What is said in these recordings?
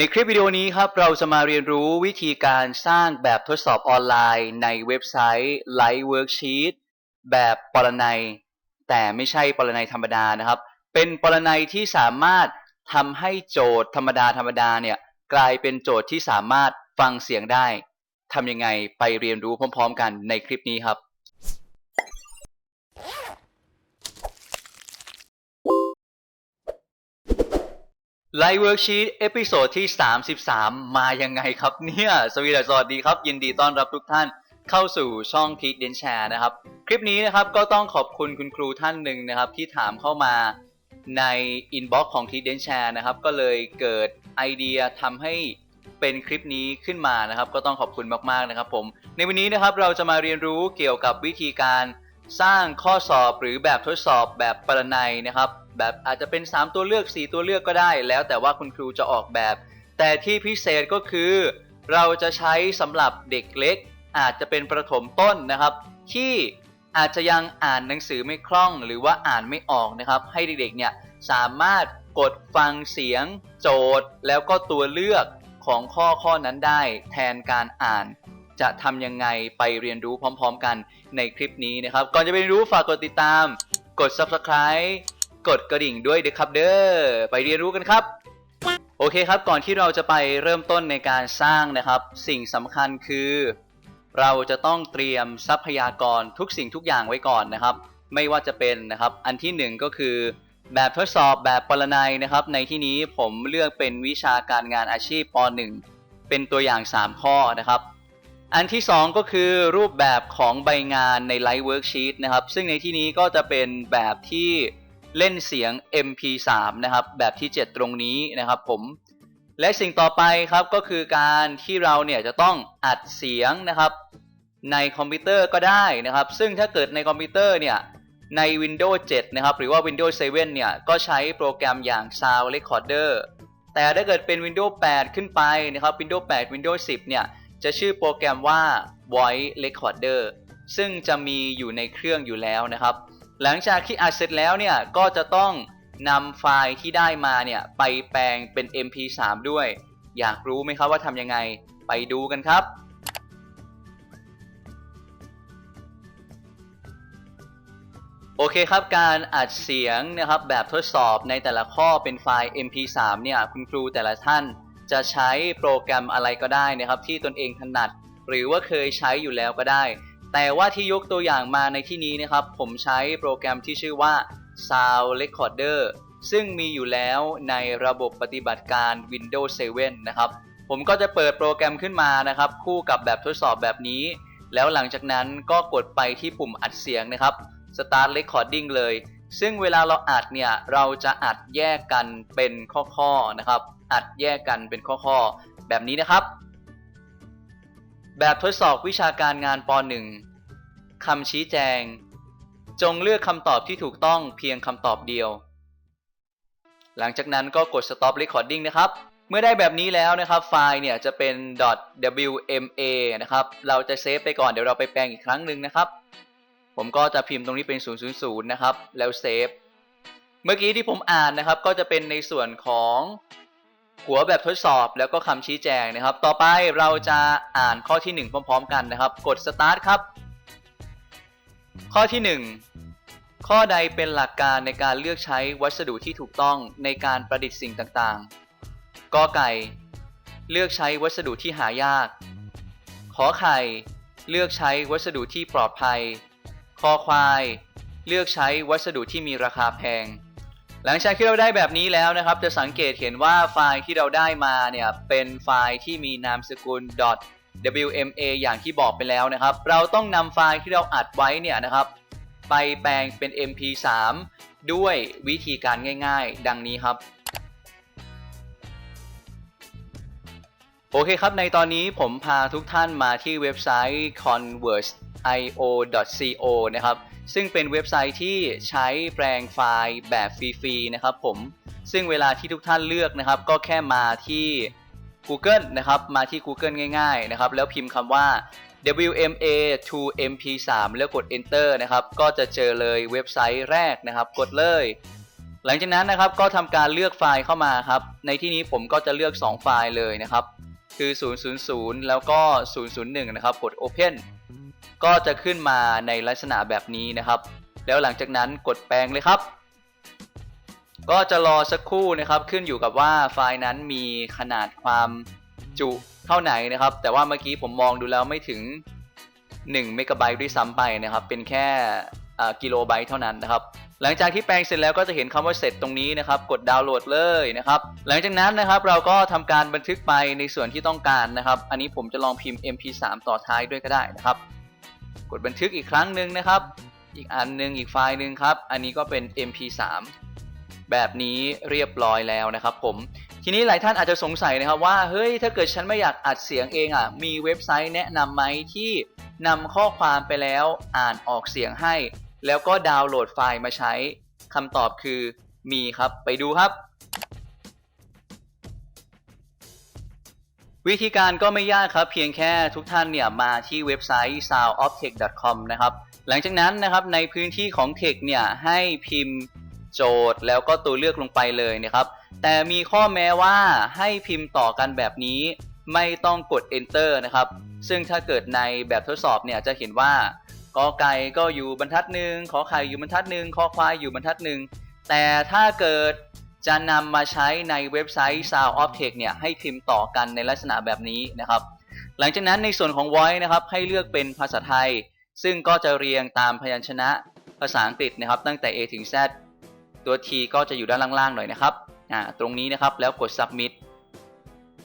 ในคลิปวิดีโอนี้ครับเราจะมาเรียนรู้วิธีการสร้างแบบทดสอบออนไลน์ในเว็บไซต์ Light Worksheet แบบปรนัย แต่ไม่ใช่ปรนัยธรรมดานะครับ เป็นปรนัยที่สามารถทำให้โจทย์ธรรมดาธรรมดาเนี่ยกลายเป็นโจทย์ที่สามารถฟังเสียงได้ทำยังไงไปเรียนรู้พร้อม ๆ กันในคลิปนี้ครับ ไลฟ์เวิร์กชีตเอพิโซดที่ 33 มายังไงครับเนี่ยสวีดัสวัสดีครับ ยินดีต้อนรับทุกท่านเข้าสู่ช่องทีเดนแชร์นะครับ คลิปนี้นะครับก็ต้องขอบคุณคุณครูท่านหนึ่งนะครับ ที่ถามเข้ามาในอินบ็อกซ์ของทีเดนแชร์นะครับ ก็เลยเกิดไอเดียทำให้เป็นคลิปนี้ขึ้นมานะครับ ก็ต้องขอบคุณมากๆนะครับผมในวันนี้นะครับเราจะมาเรียนรู้เกี่ยวกับวิธีการสร้างข้อสอบหรือแบบทดสอบแบบปรนัยนะครับ แบบอาจจะเป็น 3 ตัวเลือก 4 ตัวเลือกก็ได้ แล้วแต่ว่าคุณครูจะออกแบบ แต่ที่พิเศษก็คือ เราจะใช้สำหรับเด็กเล็ก อาจจะเป็นประถมต้นนะครับ ที่อาจจะยังอ่านหนังสือไม่คล่อง หรือว่าอ่านไม่ออกนะครับ ให้เด็กๆเนี่ยสามารถกดฟังเสียง โจทย์ แล้วก็ตัวเลือกของข้อข้อนั้นได้ แทนการอ่านจะทำยังไงไปเรียนรู้พร้อม ๆ กันในคลิปนี้นะครับ ก่อนจะไปรู้ฝากกดติดตาม กด subscribe กดกระดิ่งด้วยเด้อครับเด้อไปเรียนรู้กันครับ โอเคครับก่อนที่เราจะไปเริ่มต้นในการสร้างนะครับ สิ่งสำคัญคือ เราจะต้องเตรียมทรัพยากรทุกสิ่งทุกอย่างไว้ก่อนนะครับ ไม่ว่าจะเป็นนะครับ อันที่หนึ่งก็คือแบบทดสอบแบบปรนัยนะครับ ในที่นี้ผมเลือกเป็นวิชาการงานอาชีพป .1 เป็นตัวอย่าง 3 ข้อนะครับ อันที่ 2 ก็คือรูปแบบของใบงานใน Light Worksheet นะครับ ซึ่งในที่นี้ก็จะเป็นแบบที่ เล่นเสียง MP3 นะครับ แบบที่ 7 ตรงนี้นะครับผม และสิ่งต่อไปครับก็คือการที่เราเนี่ยจะต้องอัดเสียงนะครับ ในคอมพิวเตอร์ก็ได้นะครับ ซึ่งถ้าเกิดในคอมพิวเตอร์เนี่ยใน Windows 7 นะครับ หรือว่า Windows 7 เนี่ย ก็ใช้โปรแกรมอย่าง Sound Recorder แต่ถ้าเกิดเป็น Windows 8 ขึ้นไปนะครับ Windows 8 Windows 10 เนี่ย จะชื่อโปรแกรมว่า Voice Recorder ซึ่งจะมีอยู่ในเครื่องอยู่แล้วนะครับ หลังจากที่อัดเสร็จแล้วเนี่ยก็จะต้องนำไฟล์ที่ได้มาเนี่ยไปแปลงเป็น MP3 ด้วย อยากรู้ไหมครับว่าทำยังไงไปดูกันครับโอเคครับ การอัดเสียงนะครับแบบทดสอบในแต่ละข้อเป็นไฟล์ MP3 เนี่ยคุณครูแต่ละท่านจะใช้โปรแกรมอะไรก็ได้นะครับ ที่ตนเองถนัด หรือว่าเคยใช้อยู่แล้วก็ได้ แต่ว่าที่ยกตัวอย่างมาในที่นี้นะครับ ผมใช้โปรแกรมที่ชื่อว่า Sound Recorder ซึ่งมีอยู่แล้วในระบบปฏิบัติการ Windows 7 นะครับ ผมก็จะเปิดโปรแกรมขึ้นมานะครับ คู่กับแบบทดสอบแบบนี้ แล้วหลังจากนั้นก็กดไปที่ปุ่มอัดเสียงนะครับ Start Recording เลย ซึ่งเวลาเราอัดเนี่ยเราจะอัดแยกกันเป็นข้อๆนะครับ อัดแยกกันเป็นข้อๆแบบนี้นะครับ แบบทดสอบวิชาการงานป .1 คำชี้แจง จงเลือกคำตอบที่ถูกต้องเพียงคำตอบเดียว หลังจากนั้นก็กด stop recording นะครับ เมื่อได้แบบนี้แล้วนะครับ ไฟล์เนี่ยจะเป็น .wma นะครับ เราจะเซฟไปก่อนเดี๋ยวเราไปแปลงอีกครั้งหนึ่งนะครับ ผมก็จะพิมพ์ตรงนี้เป็น 000 นะครับ แล้วเซฟ เมื่อกี้ที่ผมอ่านนะครับก็จะเป็นในส่วนของ หัวแบบทดสอบแล้วก็คำชี้แจงนะครับ ต่อไปเราจะอ่านข้อที่ 1 พร้อม ๆ กันนะครับ กด start ครับ ข้อที่ 1 ข้อใดเป็นหลักการในการเลือกใช้วัสดุที่ถูกต้องในการประดิษฐ์สิ่งต่างๆกอไก่ เลือกใช้วัสดุที่หายาก ขอไข่ เลือกใช้วัสดุที่ปลอดภัย คอควาย เลือกใช้วัสดุที่มีราคาแพง หลังจากที่เราได้แบบนี้แล้วนะครับ จะสังเกตเห็นว่าไฟล์ที่เราได้มาเนี่ยเป็นไฟล์ที่มีนามสกุล .wma อย่างที่บอกไปแล้วนะครับ เราต้องนำไฟล์ที่เราอัดไว้เนี่ยนะครับ ไปแปลงเป็น mp3 ด้วยวิธีการง่าย ๆ ดังนี้ครับโอเคครับ ในตอนนี้ผมพาทุกท่านมาที่เว็บไซต์ converse.io.co นะครับ ซึ่งเป็นเว็บไซต์ที่ใช้แปลงไฟล์แบบฟรีๆนะครับผมซึ่งเวลาที่ทุกท่านเลือกนะครับ ก็แค่มาที่ Google นะครับมาที่ Google ง่ายๆนะครับแล้วพิมพ์คำว่า WMA to MP3 แล้วกด Enter นะครับก็จะเจอเลยเว็บไซต์แรกนะครับ กดเลย หลังจากนั้นนะครับก็ทำการเลือกไฟล์เข้ามาครับ ในที่นี้ผมก็จะเลือก 2 ไฟล์เลยนะครับ คือ 000 แล้วก็ 001 นะครับ กด Open ก็จะขึ้นมาในลักษณะแบบนี้นะครับ แล้วหลังจากนั้นกดแปลงเลยครับ ก็จะรอสักครู่นะครับ ขึ้นอยู่กับว่าไฟล์นั้นมีขนาดความจุเท่าไหนนะครับ แต่ว่าเมื่อกี้ผมมองดูแล้วไม่ถึง1เมกะไบต์ด้วยซ้ำไปนะครับ เป็นแค่กิโลไบต์เท่านั้นนะครับ หลังจากที่แปลงเสร็จแล้วก็จะเห็นคำว่าเสร็จตรงนี้นะครับ กดดาวน์โหลดเลยนะครับ หลังจากนั้นนะครับเราก็ทำการบันทึกไปในส่วนที่ต้องการนะครับ อันนี้ผมจะลองพิมพ์ mp3 ต่อท้ายด้วยก็ได้นะครับ กดบันทึกอีกครั้งหนึ่งนะครับ อีกอันหนึงอีกไฟล์หนึ่งครับ อันนี้ก็เป็น mp3 แบบนี้เรียบร้อยแล้วนะครับผม ทีนี้หลายท่านอาจจะสงสัยนะครับว่า เฮ้ย ถ้าเกิดฉันไม่อยากอัดเสียงเองอะ มีเว็บไซต์แนะนำไหมที่นำข้อความไปแล้วอ่านออกเสียงให้ แล้วก็ดาวน์โหลดไฟล์มาใช้คำตอบคือมีครับ ไปดูครับ วิธีการก็ไม่ยากครับ เพียงแค่ทุกท่านเนี่ยมาที่เว็บไซต์ soundoftech.com นะครับ หลังจากนั้นนะครับในพื้นที่ของ Tech เนี่ยให้พิมพ์โจทย์แล้วก็ตัวเลือกลงไปเลยนะครับ แต่มีข้อแม้ว่าให้พิมพ์ต่อกันแบบนี้ไม่ต้องกด enter นะครับ ซึ่งถ้าเกิดในแบบทดสอบเนี่ยจะเห็นว่ากอไก่ก็อยู่บรรทัดหนึ่งขอไข่อยู่บรรทัดหนึ่งคอควายอยู่บรรทัดหนึ่งแต่ถ้าเกิด จะนำมาใช้ในเว็บไซต์ Sound of Tech เนี่ยให้พิมพ์ต่อกันในลักษณะแบบนี้นะครับ หลังจากนั้นในส่วนของ voice นะครับให้เลือกเป็นภาษาไทย ซึ่งก็จะเรียงตามพยัญชนะภาษาอังกฤษนะครับ ตั้งแต่ A ถึง Z ตัว T ก็จะอยู่ด้านล่างๆหน่อยนะครับอ่าตรงนี้นะครับแล้วกด submit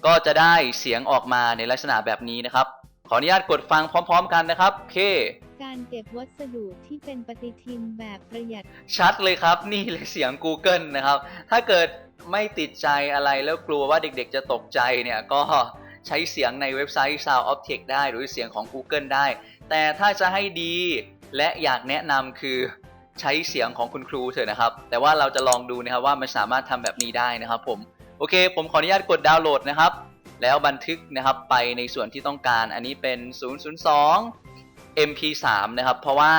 ก็จะได้เสียงออกมาในลักษณะแบบนี้นะครับ ขออนุญาตกดฟังพร้อม ๆ กันนะครับโอเค การเก็บวัสดุที่เป็นปฏิทินแบบประหยัด ชัดเลยครับ นี่เลยเสียง Google นะครับ ถ้าเกิดไม่ติดใจอะไรแล้วกลัวว่าเด็กๆจะตกใจเนี่ยก็ใช้เสียงในเว็บไซต์ Sound of Tech ได้หรือเสียงของ Google ได้ แต่ถ้าจะให้ดีและอยากแนะนำคือใช้เสียงของคุณครูเถอะนะครับ แต่ว่าเราจะลองดูนะครับว่ามันสามารถทำแบบนี้ได้นะครับผม โอเค ผมขออนุญาตกดดาวน์โหลดนะครับ แล้วบันทึกนะครับไปในส่วนที่ต้องการ อันนี้เป็น 002 mp3 นะครับ เพราะว่า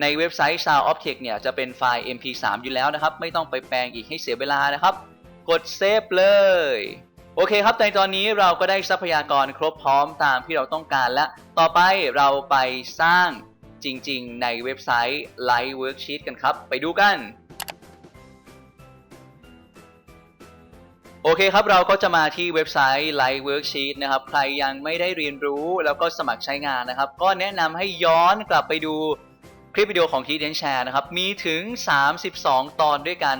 ในเว็บไซต์ Sound Object เนี่ยจะเป็นไฟล์ mp3 อยู่แล้วนะครับ ไม่ต้องไปแปลงอีกให้เสียเวลานะครับ กดเซฟเลย โอเคครับในตอนนี้เราก็ได้ทรัพยากรครบพร้อมตามที่เราต้องการแล้วต่อไปเราไปสร้างจริง ๆ ในเว็บไซต์ Live Worksheet กันครับ ไปดูกัน โอเคครับ เราก็จะมาที่เว็บไซต์ Live Worksheet นะครับ ใครยังไม่ได้เรียนรู้แล้วก็สมัครใช้งานนะครับ ก็แนะนำให้ย้อนกลับไปดูคลิปวิดีโอของ t ีเดนแชร์นะครับ มีถึง 32 ตอนด้วยกัน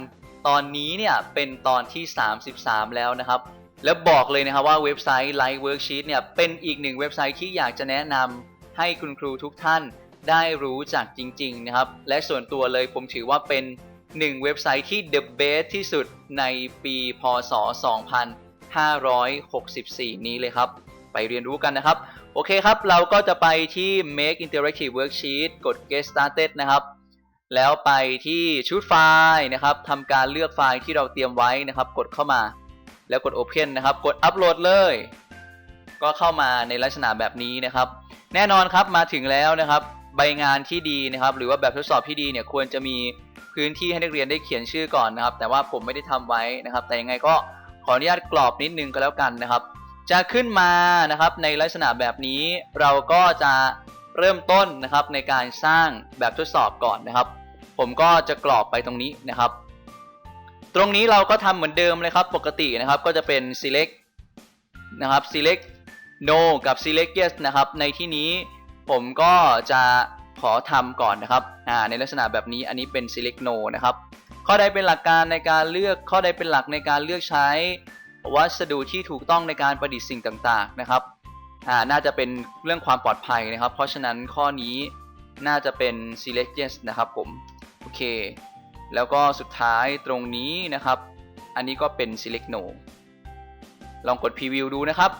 ตอนนี้เนี่ยเป็นตอนที่ 33 แล้วนะครับ แล้วบอกเลยนะครับว่าเว็บไซต์ Live Worksheet เนี่ยเป็นอีกหนึ่งเว็บไซต์ที่อยากจะแนะนำให้คุณครูทุกท่านได้รู้จักจริง ๆ นะครับ และส่วนตัวเลยผมถือว่าเป็น หนึ่งเว็บไซต์ที่ the best ที่สุดในปีพศ 2564 นี้เลยครับ ไปเรียนรู้กันนะครับ โอเคครับ เราก็จะไปที่ make interactive worksheet กด get started นะครับ แล้วไปที่ชุดไฟล์นะครับทำการเลือกไฟล์ที่เราเตรียมไว้นะครับ กดเข้ามา แล้วกด open นะครับ กด upload เลย ก็เข้ามาในลักษณะแบบนี้นะครับ แน่นอนครับมาถึงแล้วนะครับ ใบงานที่ดีนะครับ หรือว่าแบบทดสอบที่ดีเนี่ยควรจะมี พื้นที่ให้นักเรียนได้เขียนชื่อก่อนนะครับ แต่ว่าผมไม่ได้ทำไว้นะครับ แต่ยังไงก็ขออนุญาตกรอบนิดนึงก็แล้วกันนะครับ จะขึ้นมานะครับในลักษณะแบบนี้เราก็จะเริ่มต้นนะครับในการสร้างแบบทดสอบก่อนนะครับ ผมก็จะกรอบไปตรงนี้นะครับ ตรงนี้เราก็ทำเหมือนเดิมเลยครับปกตินะครับก็จะเป็น select นะครับ select no กับ select yes นะครับ ในที่นี้ผมก็จะ ขอทำก่อนนะครับอ่าในลักษณะแบบนี้อันนี้เป็น select no นะครับข้อใดเป็นหลักการในการเลือกข้อใดเป็นหลักในการเลือกใช้วัสดุที่ถูกต้องในการประดิษฐ์สิ่งต่างๆนะครับอ่าน่าจะเป็นเรื่องความปลอดภัยนะครับ เพราะฉะนั้นข้อนี้น่าจะเป็น select yes นะครับผมโอเค แล้วก็สุดท้ายตรงนี้นะครับ อันนี้ก็เป็น select no ลองกด preview ดูนะครับ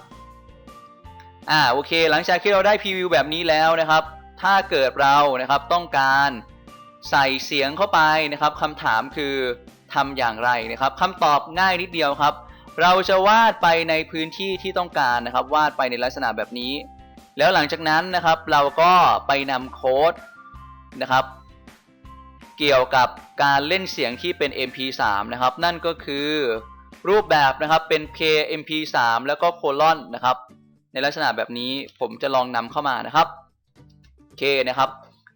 อ่าโอเค หลังจากที่เราได้ preview แบบนี้แล้วนะครับ ถ้าเกิดเรานะครับต้องการใส่เสียงเข้าไปนะครับคำถามคือทำอย่างไรนะครับคำตอบง่ายนิดเดียวครับ เราจะวาดไปในพื้นที่ที่ต้องการนะครับ วาดไปในลักษณะแบบนี้ แล้วหลังจากนั้นนะครับเราก็ไปนำโค้ดนะครับ เกี่ยวกับการเล่นเสียงที่เป็น MP3 นะครับ นั่นก็คือรูปแบบนะครับเป็น KMP3 แล้วก็โคลอนนะครับ ในลักษณะแบบนี้ผมจะลองนำเข้ามานะครับ เคนะครับ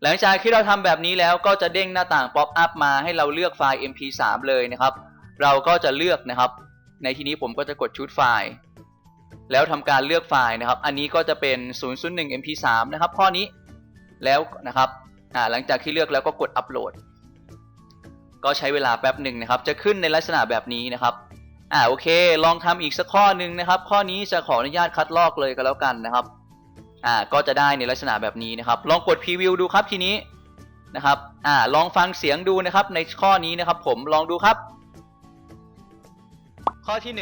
หลังจากที่เราทำแบบนี้แล้วก็จะเด้งหน้าต่างป๊อปอัพมาให้เราเลือกไฟล์ MP3 เลยนะครับ เราก็จะเลือกนะครับ ในที่นี้ผมก็จะกดชุดไฟล์ แล้วทำการเลือกไฟล์นะครับ อันนี้ก็จะเป็น 001 MP3 นะครับข้อนี้แล้วนะครับอ่าหลังจากที่เลือกแล้วก็กดอัปโหลด ก็ใช้เวลาแป๊บหนึ่งนะครับ จะขึ้นในลักษณะแบบนี้นะครับอ่าโอเค ลองทำอีกสักข้อหนึ่งนะครับ ข้อนี้จะขออนุญาตคัดลอกเลยก็แล้วกันนะครับ อ่าก็จะได้ในลักษณะแบบนี้นะครับ ลองกดพรีวิวดูครับทีนี้นะครับอ่าลองฟังเสียงดูนะครับในข้อนี้นะครับ ผมลองดูครับ ข้อที่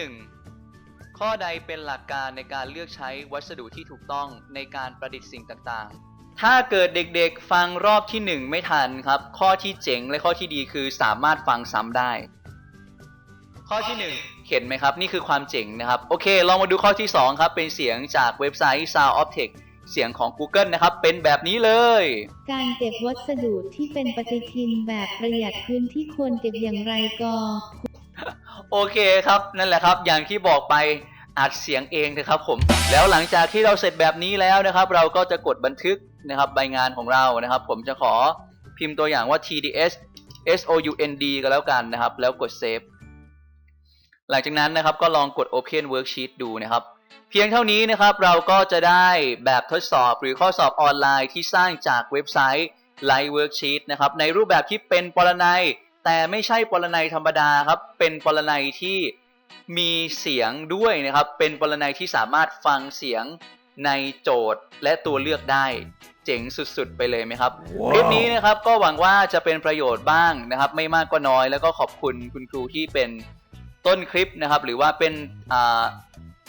1 ข้อใดเป็นหลักการในการเลือกใช้วัสดุที่ถูกต้องในการประดิษฐ์สิ่งต่างๆ ถ้าเกิดเด็กๆฟังรอบที่ 1 ไม่ทันครับ ข้อที่เจ๋งและข้อที่ดีคือสามารถฟังซ้ำได้ ข้อที่ 1 เห็นไหมครับ นี่คือความเจ๋งนะครับ โอเค ลองมาดูข้อที่ 2 ครับ เป็นเสียงจากเว็บไซต์ Sound of Tech เสียงของ Google นะครับ เป็นแบบนี้เลย การเก็บวัสดุที่เป็นปฏิทินแบบประหยัดพื้นที่ควรเก็บอย่างไรก็โอเคครับนั่นแหละครับ อย่างที่บอกไปอัดเสียงเองนะครับผม แล้วหลังจากที่เราเสร็จแบบนี้แล้วนะครับ เราก็จะกดบันทึกนะครับใบงานของเรานะครับ ผมจะขอพิมพ์ตัวอย่างว่า TDS SOUND ก็แล้วกันนะครับ แล้วกด Save หลังจากนั้นนะครับก็ลองกด Open Worksheet ดูนะครับ เพียงเท่านี้นะครับเราก็จะได้แบบทดสอบหรือข้อสอบออนไลน์ที่สร้างจากเว็บไซต์ Live Worksheet นะครับในรูปแบบที่เป็นปรนัย แต่ไม่ใช่ปรนัยธรรมดาครับ เป็นปรนัยที่มีเสียงด้วยนะครับ เป็นปรนัยที่สามารถฟังเสียงในโจทย์และตัวเลือกได้ เจ๋งสุดๆ ไปเลยไหมครับคลิปนี้นะครับก็หวังว่าจะเป็นประโยชน์บ้างนะครับ ไม่มากก็น้อยแล้วก็ขอบคุณคุณครูที่เป็นต้นคลิปนะครับ หรือว่าเป็นอ่า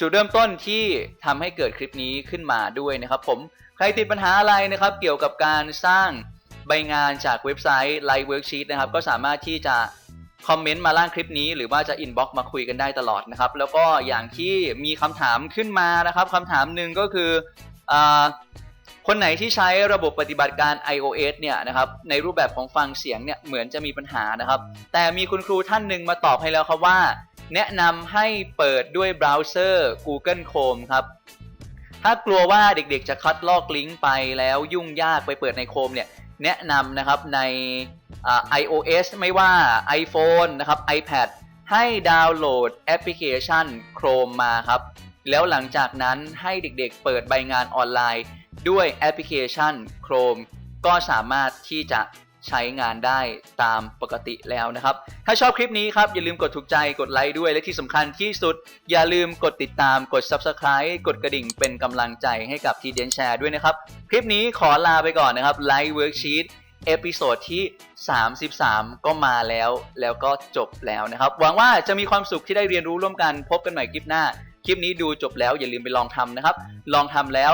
จุดเริ่มต้นที่ทำให้เกิดคลิปนี้ขึ้นมาด้วยนะครับผมใครติดปัญหาอะไรนะครับเกี่ยวกับการสร้างใบงานจากเว็บไซต์ Live Worksheet นะครับก็สามารถที่จะคอมเมนต์มาล่างคลิปนี้หรือว่าจะอินบ็อกซ์มาคุยกันได้ตลอดนะครับแล้วก็อย่างที่มีคำถามขึ้นมานะครับคำถามหนึ่งก็คืออคนไหนที่ใช้ระบบปฏิบัติการ iOS เนี่ยนะครับในรูปแบบของฟังเสียงเนี่ยเหมือนจะมีปัญหานะครับ แต่มีคุณครูท่านหนึ่งมาตอบให้แล้วครับว่า แนะนำให้เปิดด้วยเบราว์เซอร์ Google Chrome ครับ ถ้ากลัวว่าเด็กๆจะคัดลอกลิงก์ไปแล้วยุ่งยากไปเปิดใน Chrome เนี่ยแนะนำนะครับใน iOS ไม่ว่า iPhone นะครับ iPad ให้ดาวน์โหลดแอปพลิเคชัน Chrome มาครับ แล้วหลังจากนั้นให้เด็กๆเปิดใบงานออนไลน์ ด้วยแอปพลิเคชัน Chrome ก็สามารถที่จะ ใช้งานได้ตามปกติแล้วนะครับ ถ้าชอบคลิปนี้ครับ อย่าลืมกดถูกใจกดไลค์ด้วยและที่สำคัญที่สุด อย่าลืมกดติดตามกด Subscribe กดกระดิ่งเป็นกำลังใจให้กับทีเดนแชร์ด้วยนะครับ คลิปนี้ขอลาไปก่อนนะครับ Live Worksheet เอพิโซดที่ 33 ก็มาแล้วแล้วก็จบแล้วนะครับ หวังว่าจะมีความสุขที่ได้เรียนรู้ร่วมกันพบกันใหม่คลิปหน้า คลิปนี้ดูจบแล้วอย่าลืมไปลองทำนะครับ ลองทำแล้ว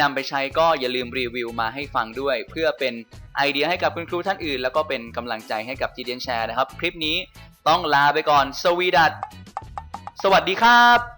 นำไปใช้ก็อย่าลืมรีวิวมาให้ฟังด้วย เพื่อเป็น ไอเดียให้กับคุณครูท่านอื่น แล้วก็เป็นกำลังใจให้กับจีเดียนแชร์นะครับ คลิปนี้ต้องลาไปก่อนสวีดัสสวัสดีครับ